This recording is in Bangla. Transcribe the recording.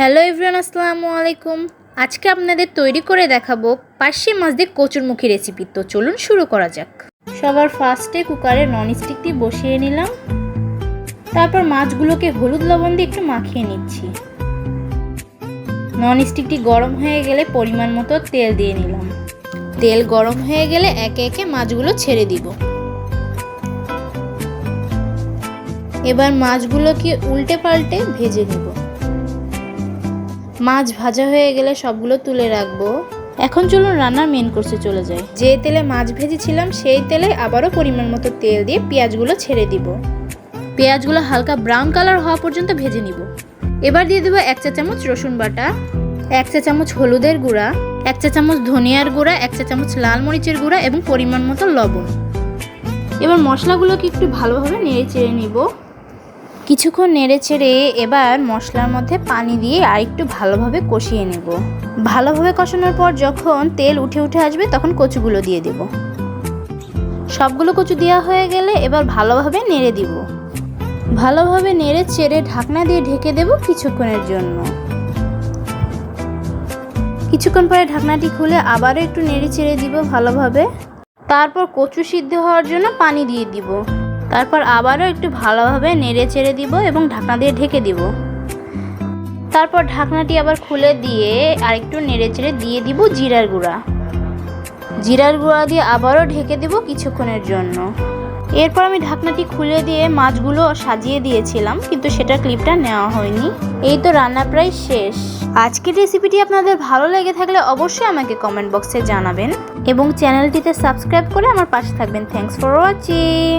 হ্যালো এভরিওয়ান, আসসালামু আলাইকুম। আজকে আপনাদের তৈরি করে দেখাবো পার্শে মাছ দিয়ে কচুরমুখী রেসিপি তো চলুন শুরু করা যাক। সবার ফার্স্টে কুকারে নন স্টিকটি বসিয়ে নিলাম। তারপর মাছগুলোকে হলুদ লবণ দিয়ে একটু মাখিয়ে নিচ্ছি। নন স্টিকটি গরম হয়ে গেলে পরিমাণ মতো তেল দিয়ে নিলাম। তেল গরম হয়ে গেলে একে একে মাছগুলো ছেড়ে দিব। এবার মাছগুলোকে উল্টে পাল্টে ভেজে নেব। মাছ ভাজা হয়ে গেলে সবগুলো তুলে রাখব। এখন চলুন রান্নার মেন কোর্সে চলে যাই। যে তেলে মাছ ভেজেছিলাম, সেই তেলে আবারও পরিমাণ মতো তেল দিয়ে পেঁয়াজগুলো ছেড়ে দিব। পেঁয়াজগুলো হালকা ব্রাউন কালার হওয়া পর্যন্ত ভেজে নিব। এবার দিয়ে দেবো এক চা চামচ রসুন বাটা, এক চা চামচ হলুদের গুঁড়া, এক চা চামচ ধনিয়ার গুঁড়া, এক চা চামচ লাল মরিচের গুঁড়া এবং পরিমাণ মতো লবণ। এবার মশলাগুলোকে একটু ভালোভাবে নেড়ে চেড়ে নিব। কিছুক্ষণ নেড়ে ছেড়ে এবার মশলার মধ্যে পানি দিয়ে আর একটু ভালোভাবে কষিয়ে নেব। ভালোভাবে কষানোর পর যখন তেল উঠে উঠে আসবে, তখন কচুগুলো দিয়ে দেব। সবগুলো কচু দেওয়া হয়ে গেলে এবার ভালোভাবে নেড়ে দিব। ভালোভাবে নেড়ে চেড়ে ঢাকনা দিয়ে ঢেকে দেব কিছুক্ষণের জন্য। কিছুক্ষণ পরে ঢাকনাটি খুলে আবারও একটু নেড়ে চেড়ে দিব ভালোভাবে। তারপর কচু সিদ্ধ হওয়ার জন্য পানি দিয়ে দিব। তারপর আবারও একটু ভালোভাবে নেড়ে চেড়ে দিব এবং ঢাকনা দিয়ে ঢেকে দিব। তারপর ঢাকনাটি আবার খুলে দিয়ে আরেকটু নেড়ে চেড়ে দিয়ে দিব জিরার গুঁড়া। জিরার গুঁড়া দিয়ে আবারও ঢেকে দেব কিছুক্ষণের জন্য। এরপর আমি ঢাকনাটি খুলে দিয়ে মাছগুলো সাজিয়ে দিয়েছিলাম, কিন্তু সেটা ক্লিপটা নেওয়া হয়নি। এই তো রান্না প্রায় শেষ। আজকের রেসিপিটি আপনাদের ভালো লেগে থাকলে অবশ্যই আমাকে কমেন্ট বক্সে জানাবেন এবং চ্যানেলটিতে সাবস্ক্রাইব করে আমার পাশে থাকবেন। Thanks for watching